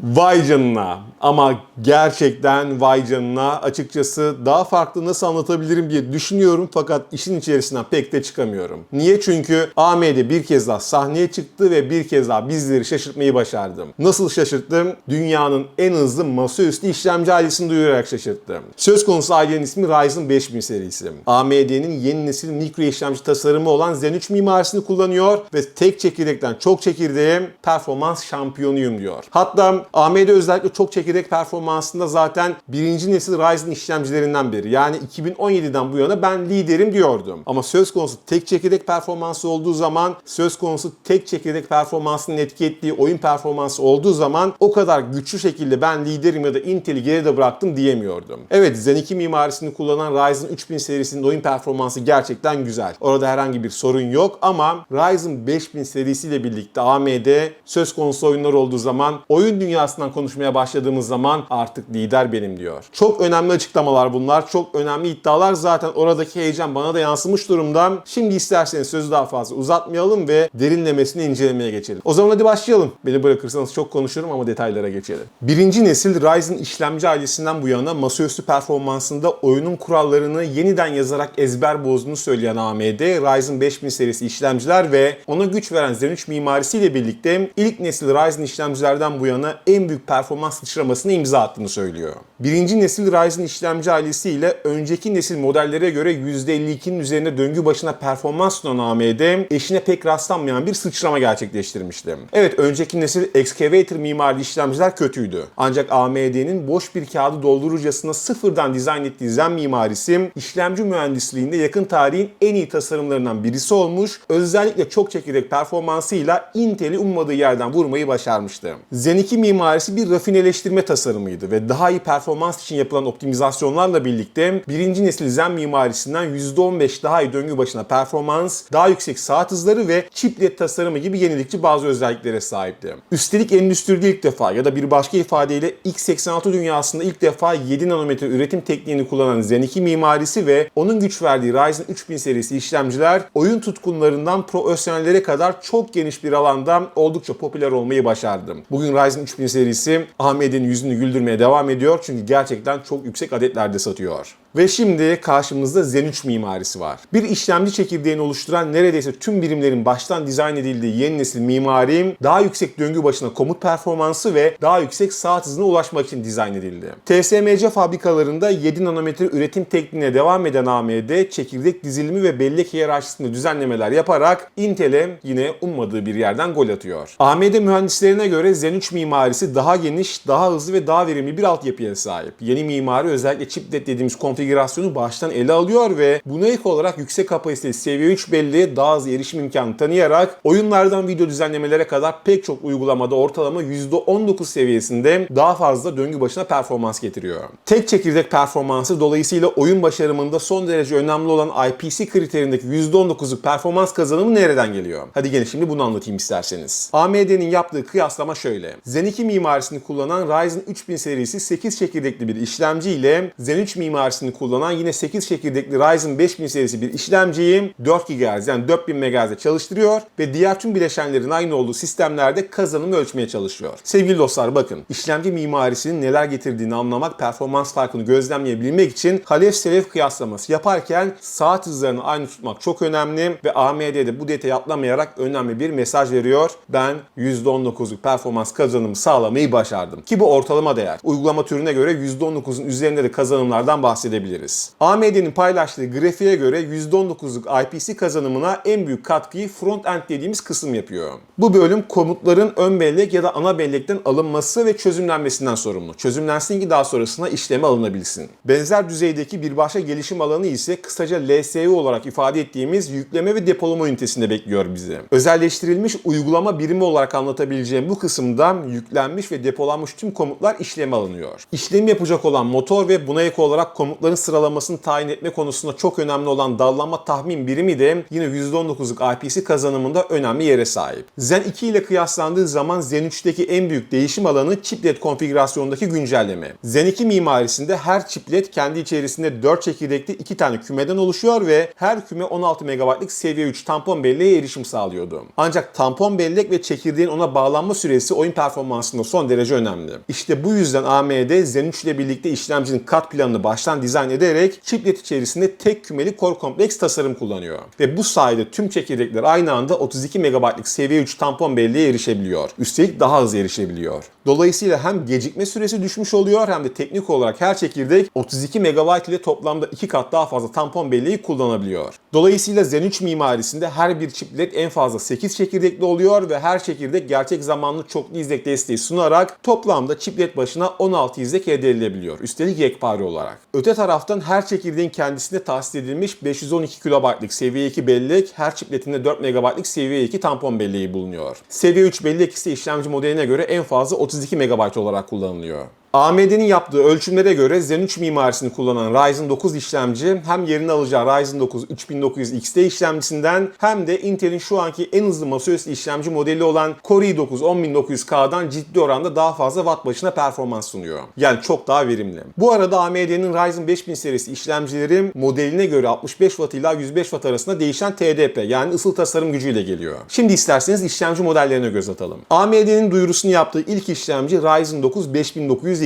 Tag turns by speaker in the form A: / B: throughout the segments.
A: Vay canına ama gerçekten vay canına açıkçası daha farklı nasıl anlatabilirim diye düşünüyorum fakat işin içerisinden pek de çıkamıyorum. Niye? Çünkü AMD bir kez daha sahneye çıktı ve bir kez daha bizleri şaşırtmayı başardım. Nasıl şaşırttım? Dünyanın en hızlı masaüstü işlemci ailesini duyurarak şaşırttım. Söz konusu ailenin ismi Ryzen 5000 serisi. AMD'nin yeni nesil mikro işlemci tasarımı olan Zen 3 mimarisini kullanıyor ve tek çekirdekten çok çekirdeğe performans şampiyonuyum diyor. Hatta AMD özellikle çok çekirdek performansında zaten birinci nesil Ryzen işlemcilerinden biri. Yani 2017'den bu yana ben liderim diyordum. Ama söz konusu tek çekirdek performansı olduğu zaman, söz konusu tek çekirdek performansının etki ettiği oyun performansı olduğu zaman o kadar güçlü şekilde ben liderim ya da Intel'i geride bıraktım diyemiyordum. Evet Zen 2 mimarisini kullanan Ryzen 3000 serisinin oyun performansı gerçekten güzel. Orada herhangi bir sorun yok ama Ryzen 5000 serisiyle birlikte AMD söz konusu oyunlar olduğu zaman oyun dünyasından konuşmaya başladığımız zaman artık lider benim diyor. Çok önemli açıklamalar bunlar. Çok önemli iddialar. Zaten oradaki heyecan bana da yansımış durumda. Şimdi isterseniz sözü daha fazla uzatmayalım ve derinlemesine incelemeye geçelim. O zaman hadi başlayalım. Beni bırakırsanız çok konuşurum ama detaylara geçelim. Birinci nesil Ryzen işlemci ailesinden bu yana masaüstü performansında oyunun kurallarını yeniden yazarak ezber bozduğunu söyleyen AMD, Ryzen 5000 serisi işlemciler ve ona güç veren Zen 3 mimarisiyle birlikte ilk nesil Ryzen işlemcilerden bu yana en büyük performans sıçramasına imza attığını söylüyor. Birinci nesil Ryzen işlemci ailesiyle önceki nesil modellere göre %52'nin üzerinde döngü başına performans sunan AMD eşine pek rastlanmayan bir sıçrama gerçekleştirmişti. Evet önceki nesil Excavator mimarili işlemciler kötüydü. Ancak AMD'nin boş bir kağıdı doldururcasına sıfırdan dizayn ettiği Zen mimarisi işlemci mühendisliğinde yakın tarihin en iyi tasarımlarından birisi olmuş. Özellikle çok çekirdek performansıyla Intel'i ummadığı yerden vurmayı başarmıştı. Zen 2 mimarisi bir rafineleştirme tasarımıydı ve daha iyi performans için yapılan optimizasyonlarla birlikte birinci nesil Zen mimarisinden %15 daha iyi döngü başına performans, daha yüksek saat hızları ve chiplet tasarımı gibi yenilikçi bazı özelliklere sahipti. Üstelik endüstride ilk defa ya da bir başka ifadeyle x86 dünyasında ilk defa 7 nanometre üretim tekniğini kullanan Zen 2 mimarisi ve onun güç verdiği Ryzen 3000 serisi işlemciler oyun tutkunlarından profesyonellere kadar çok geniş bir alanda oldukça popüler olmayı başardı. Bugün Ryzen 3000 serisi AMD'nin yüzünü güldürmeye devam ediyor çünkü gerçekten çok yüksek adetlerde satıyor. Ve şimdi karşımızda Zen 3 mimarisi var. Bir işlemci çekirdeğini oluşturan neredeyse tüm birimlerin baştan dizayn edildiği yeni nesil mimari daha yüksek döngü başına komut performansı ve daha yüksek saat hızına ulaşmak için dizayn edildi. TSMC fabrikalarında 7 nanometre üretim tekniğine devam eden AMD çekirdek dizilimi ve bellek hiyerarşisinde düzenlemeler yaparak Intel'e yine ummadığı bir yerden gol atıyor. AMD mühendislerine göre Zen 3 mimarisi daha geniş, daha hızlı ve daha verimli bir altyapıya sahip. Yeni mimari özellikle chiplet dediğimiz konfigürasyonu baştan ele alıyor ve buna ek olarak yüksek kapasiteli seviye 3 belleğe daha hızlı erişim imkanı tanıyarak oyunlardan video düzenlemelere kadar pek çok uygulamada ortalama %19 seviyesinde daha fazla döngü başına performans getiriyor. Tek çekirdek performansı dolayısıyla oyun başarımında son derece önemli olan IPC kriterindeki %19'luk performans kazanımı nereden geliyor? Hadi gelin şimdi bunu anlatayım isterseniz. AMD'nin yaptığı kıyaslama şöyle. Zen 2 mimarisini kullanan Ryzen 3000 serisi 8 çekirdekli bir işlemci ile Zen 3 mimarisini kullanan yine 8 çekirdekli Ryzen 5000 serisi bir işlemciyi 4 GHz yani 4000 MHz'de çalıştırıyor ve diğer tüm bileşenlerin aynı olduğu sistemlerde kazanımı ölçmeye çalışıyor. Sevgili dostlar bakın işlemci mimarisinin neler getirdiğini anlamak, performans farkını gözlemleyebilmek için Halef Selef kıyaslaması yaparken saat hızlarını aynı tutmak çok önemli ve AMD'de bu detayı atlamayarak önemli bir mesaj veriyor. Ben %19'luk performans kazanımı sağlamayı başardım. Ki bu ortalama değer. Uygulama türüne göre %19'un üzerinde de kazanımlardan bahsedebiliriz. AMD'nin paylaştığı grafiğe göre %19'luk IPC kazanımına en büyük katkıyı front-end dediğimiz kısım yapıyor. Bu bölüm komutların ön bellek ya da ana bellekten alınması ve çözümlenmesinden sorumlu. Çözümlensin ki daha sonrasında işleme alınabilsin. Benzer düzeydeki bir başka gelişim alanı ise kısaca LSU olarak ifade ettiğimiz yükleme ve depolama ünitesinde bekliyor bizi. Özelleştirilmiş uygulama birimi olarak anlatabileceğim bu kısımda yüklenmiş ve depolanmış tüm komutlar işleme alınıyor. İşlemi yapacak olan motor ve buna ek olarak komutları notların sıralamasını tayin etme konusunda çok önemli olan dallanma tahmin birimi de yine %19'luk IPC kazanımında önemli yere sahip. Zen 2 ile kıyaslandığı zaman Zen 3'teki en büyük değişim alanı chiplet konfigürasyonundaki güncelleme. Zen 2 mimarisinde her chiplet kendi içerisinde 4 çekirdekli 2 tane kümeden oluşuyor ve her küme 16 MB'lık seviye 3 tampon belleğe erişim sağlıyordu. Ancak tampon bellek ve çekirdeğin ona bağlanma süresi oyun performansında son derece önemli. İşte bu yüzden AMD Zen 3 ile birlikte işlemcinin kat planını baştan dizayn ederek chiplet içerisinde tek kümeli core kompleks tasarım kullanıyor. Ve bu sayede tüm çekirdekler aynı anda 32 MB'lık seviye 3 tampon belleğe erişebiliyor. Üstelik daha hızlı erişebiliyor. Dolayısıyla hem gecikme süresi düşmüş oluyor hem de teknik olarak her çekirdek 32 MB ile toplamda 2 kat daha fazla tampon belleği kullanabiliyor. Dolayısıyla Zen 3 mimarisinde her bir chiplet en fazla 8 çekirdekli oluyor ve her çekirdek gerçek zamanlı çoklu izlek desteği sunarak toplamda chiplet başına 16 izlek elde edilebiliyor. Üstelik yekpare olarak. Öte taraftan her çekirdeğin kendisinde tahsis edilmiş 512 KB'lık seviye 2 bellek, her chipletinde 4 MB'lık seviye 2 tampon belleği bulunuyor. Seviye 3 bellek ise işlemci modeline göre en fazla 32 MB olarak kullanılıyor. AMD'nin yaptığı ölçümlere göre Zen 3 mimarisini kullanan Ryzen 9 işlemci hem yerini alacağı Ryzen 9 3900 XT işlemcisinden hem de Intel'in şu anki en hızlı masaüstü işlemci modeli olan Core i9 10900K'dan ciddi oranda daha fazla watt başına performans sunuyor. Yani çok daha verimli. Bu arada AMD'nin Ryzen 5000 serisi işlemcileri modeline göre 65 Watt ila 105 Watt arasında değişen TDP yani ısıl tasarım gücüyle geliyor. Şimdi isterseniz işlemci modellerine göz atalım. AMD'nin duyurusunu yaptığı ilk işlemci Ryzen 9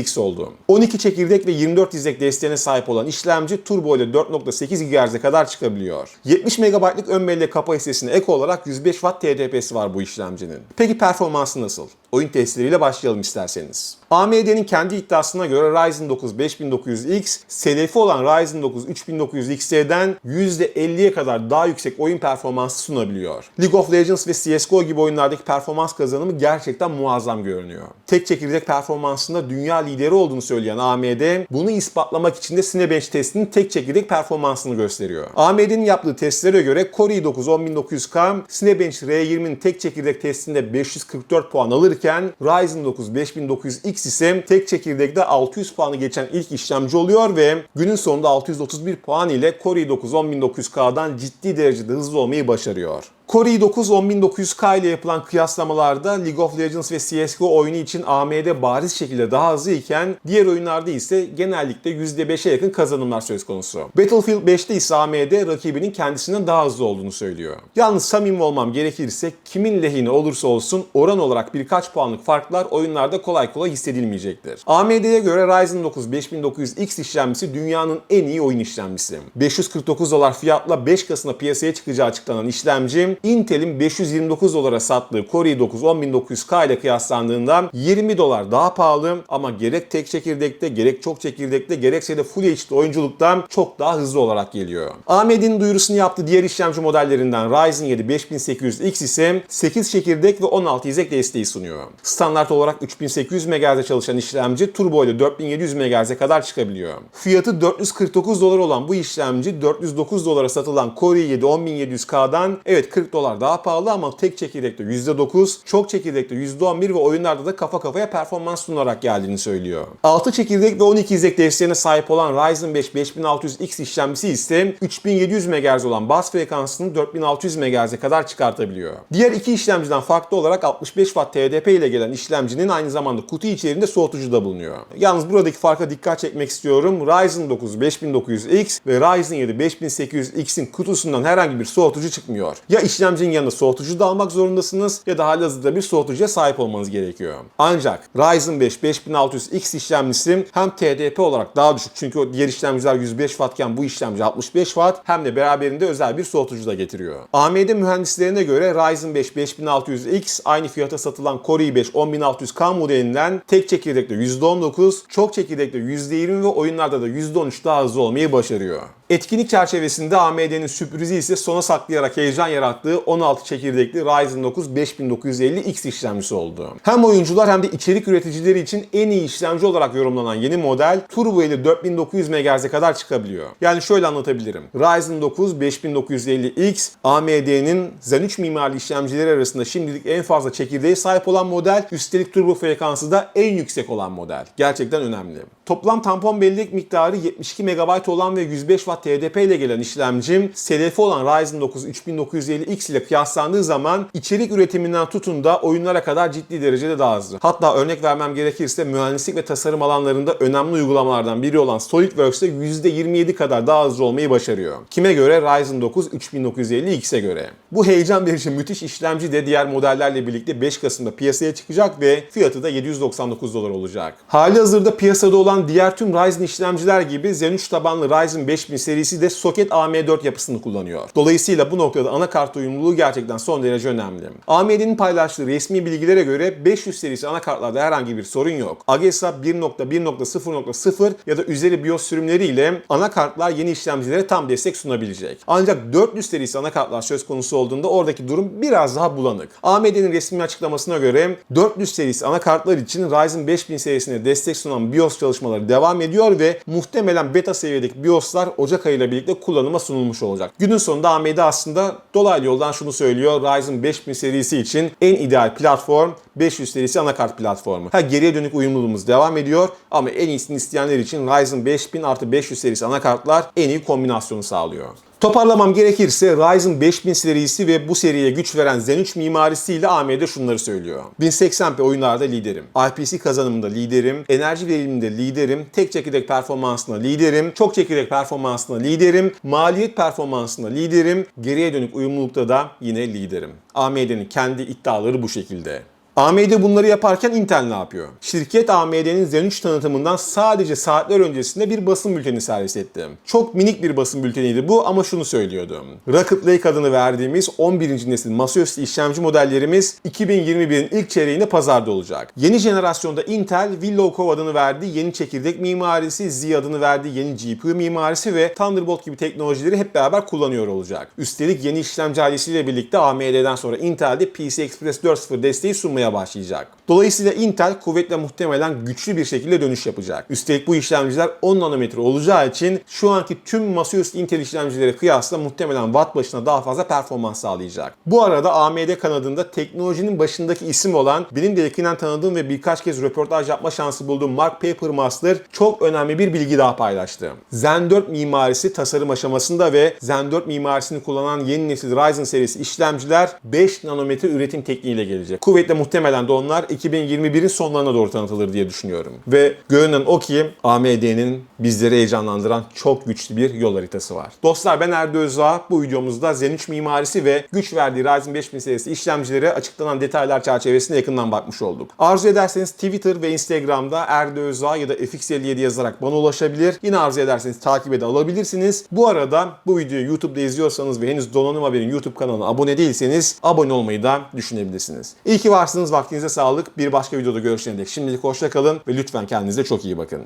A: 5900X oldu. 12 çekirdek ve 24 izlek desteğine sahip olan işlemci turbo ile 4.8 GHz'e kadar çıkabiliyor. 70 MB'lık ön bellek kapasitesine ek olarak 105 Watt TDP'si var bu işlemcinin. Peki performansı nasıl? Oyun testleriyle başlayalım isterseniz. AMD'nin kendi iddiasına göre Ryzen 9 5900X, selefi olan Ryzen 9 3900 XT'den %50'ye kadar daha yüksek oyun performansı sunabiliyor. League of Legends ve CSGO gibi oyunlardaki performans kazanımı gerçekten muazzam görünüyor. Tek çekirdek performansında dünya lideri olduğunu söyleyen AMD, bunu ispatlamak için de Cinebench testinin tek çekirdek performansını gösteriyor. AMD'nin yaptığı testlere göre Core i9 10100K, Cinebench R20'nin tek çekirdek testinde 544 puan alırken Ryzen 9 5900X ise tek çekirdekte 600 puanı geçen ilk işlemci oluyor ve günün sonunda 631 puan ile Core i9 10900K'dan ciddi derecede hızlı olmayı başarıyor. Core i9 10900K ile yapılan kıyaslamalarda League of Legends ve CSGO oyunu için AMD bariz şekilde daha hızlı iken diğer oyunlarda ise genellikle %5'e yakın kazanımlar söz konusu. Battlefield 5'te ise AMD rakibinin kendisinden daha hızlı olduğunu söylüyor. Yalnız samimi olmam gerekirse kimin lehine olursa olsun oran olarak birkaç puanlık farklar oyunlarda kolay kolay hissedilmeyecektir. AMD'ye göre Ryzen 9 5900X işlemcisi dünyanın en iyi oyun işlemcisi. 549 dolar fiyatla 5 Kasım'da piyasaya çıkacağı açıklanan işlemci Intel'in 529 dolara sattığı Core i9 10900K ile kıyaslandığında 20 dolar daha pahalı ama gerek tek çekirdekte gerek çok çekirdekte gerekse de Full HD oyunculukta çok daha hızlı olarak geliyor. AMD'nin duyurusunu yaptığı diğer işlemci modellerinden Ryzen 7 5800X ise 8 çekirdek ve 16 izlek desteği sunuyor. Standart olarak 3800 MHz'de çalışan işlemci turbo ile 4700 MHz'e kadar çıkabiliyor. Fiyatı 449 dolar olan bu işlemci 409 dolara satılan Core i7 10700K'dan evet 40 dolar daha pahalı ama tek çekirdekte %9, çok çekirdekte %11 ve oyunlarda da kafa kafaya performans sunarak geldiğini söylüyor. 6 çekirdek ve 12 izlek desteğine sahip olan Ryzen 5 5600X işlemcisi ise 3700 MHz olan bas frekansını 4600 MHz'e kadar çıkartabiliyor. Diğer iki işlemciden farklı olarak 65 Watt TDP ile gelen işlemcinin aynı zamanda kutu içerisinde soğutucu da bulunuyor. Yalnız buradaki farka dikkat çekmek istiyorum. Ryzen 9 5900X ve Ryzen 7 5800X'in kutusundan herhangi bir soğutucu çıkmıyor. Ya işlemcinin yanında soğutucu da almak zorundasınız ya da halihazırda bir soğutucuya sahip olmanız gerekiyor. Ancak Ryzen 5 5600X işlemcisi hem TDP olarak daha düşük çünkü o diğer işlemciler 105 Wattken bu işlemci 65 Watt hem de beraberinde özel bir soğutucu da getiriyor. AMD mühendislerine göre Ryzen 5 5600X aynı fiyata satılan Core i5 10600K modelinden tek çekirdekte %19, çok çekirdekte %20 ve oyunlarda da %13 daha hızlı olmayı başarıyor. Etkinlik çerçevesinde AMD'nin sürprizi ise sona saklayarak heyecan yarattığı 16 çekirdekli Ryzen 9 5950X işlemcisi oldu. Hem oyuncular hem de içerik üreticileri için en iyi işlemci olarak yorumlanan yeni model Turbo ile 4900 MHz'e kadar çıkabiliyor. Yani şöyle anlatabilirim. Ryzen 9 5950X AMD'nin Zen 3 mimarili işlemcileri arasında şimdilik en fazla çekirdeğe sahip olan model. Üstelik turbo frekansı da en yüksek olan model. Gerçekten önemli. Toplam tampon bellek miktarı 72 MB olan ve 105 Watt TDP ile gelen işlemcim SLF olan Ryzen 9 3950X ile kıyaslandığı zaman içerik üretiminden tutun da oyunlara kadar ciddi derecede daha hızlı. Hatta örnek vermem gerekirse mühendislik ve tasarım alanlarında önemli uygulamalardan biri olan SolidWorks'te %27 kadar daha hızlı olmayı başarıyor. Kime göre? Ryzen 9 3950X'e göre. Bu heyecan verici müthiş işlemci de diğer modellerle birlikte 5 Kasım'da piyasaya çıkacak ve fiyatı da 799 dolar olacak. Hali hazırda piyasada olan diğer tüm Ryzen işlemciler gibi Zen 3 tabanlı Ryzen 5000 serisi de soket AM4 yapısını kullanıyor. Dolayısıyla bu noktada anakart uyumluluğu gerçekten son derece önemli. AMD'nin paylaştığı resmi bilgilere göre 500 serisi anakartlarda herhangi bir sorun yok. AGESA 1.1.0.0 ya da üzeri BIOS sürümleriyle anakartlar yeni işlemcilere tam destek sunabilecek. Ancak 400 serisi anakartlar söz konusu olduğunda oradaki durum biraz daha bulanık. AMD'nin resmi açıklamasına göre 400 serisi anakartlar için Ryzen 5000 serisine destek sunan BIOS çalışmaları devam ediyor ve muhtemelen beta seviyedeki BIOS'lar Ocak ayıyla birlikte kullanıma sunulmuş olacak. Günün sonunda AMD aslında dolaylı yoldan şunu söylüyor. Ryzen 5000 serisi için en ideal platform 500 serisi anakart platformu. Ha geriye dönük uyumluluğumuz devam ediyor ama en iyisini isteyenler için Ryzen 5000 artı 500 serisi anakartlar en iyi kombinasyonu sağlıyor. Toparlamam gerekirse Ryzen 5000 serisi ve bu seriye güç veren Zen 3 mimarisiyle AMD şunları söylüyor. 1080p oyunlarda liderim. IPC kazanımında liderim. Enerji veriminde liderim. Tek çekirdek performansında liderim. Çok çekirdek performansında liderim. Maliyet performansında liderim. Geriye dönük uyumlulukta da yine liderim. AMD'nin kendi iddiaları bu şekilde. AMD bunları yaparken Intel ne yapıyor? Şirket AMD'nin Zen 3 tanıtımından sadece saatler öncesinde bir basın bülteni servis etti. Çok minik bir basın bülteniydi bu ama şunu söylüyordu. Rocket Lake adını verdiğimiz 11. nesil masaüstü işlemci modellerimiz 2021'in ilk çeyreğinde pazarda olacak. Yeni jenerasyonda Intel Willow Cove adını verdiği yeni çekirdek mimarisi, Z adını verdiği yeni GPU mimarisi ve Thunderbolt gibi teknolojileri hep beraber kullanıyor olacak. Üstelik yeni işlemci ailesiyle birlikte AMD'den sonra Intel'de PCI Express 4.0 desteği sunmaya başlayacak. Dolayısıyla Intel kuvvetle muhtemelen güçlü bir şekilde dönüş yapacak. Üstelik bu işlemciler 10 nanometre olacağı için şu anki tüm masaüstü Intel işlemcilere kıyasla muhtemelen watt başına daha fazla performans sağlayacak. Bu arada AMD kanadında teknolojinin başındaki isim olan benim de yakinen tanıdığım ve birkaç kez röportaj yapma şansı bulduğum Mark Papermaster çok önemli bir bilgi daha paylaştı. Zen 4 mimarisi tasarım aşamasında ve Zen 4 mimarisini kullanan yeni nesil Ryzen serisi işlemciler 5 nanometre üretim tekniğiyle gelecek. Kuvvetle muhtemelen de onlar 2021'in sonlarına doğru tanıtılır diye düşünüyorum. Ve görünen o ki AMD'nin bizleri heyecanlandıran çok güçlü bir yol haritası var. Dostlar ben Erdo Özdağ. Bu videomuzda Zen 3 mimarisi ve güç verdiği Ryzen 5000 serisi işlemcilere açıklanan detaylar çerçevesinde yakından bakmış olduk. Arzu ederseniz Twitter ve Instagram'da Erdo Özdağ ya da FX57 yazarak bana ulaşabilir. Yine arzu ederseniz takip ede alabilirsiniz. Bu arada bu videoyu YouTube'da izliyorsanız ve henüz Donanım Haber'in YouTube kanalına abone değilseniz abone olmayı da düşünebilirsiniz. İyi ki varsınız. Vaktinize sağlık. Bir başka videoda görüşene dek şimdilik hoşça kalın ve lütfen kendinize çok iyi bakın.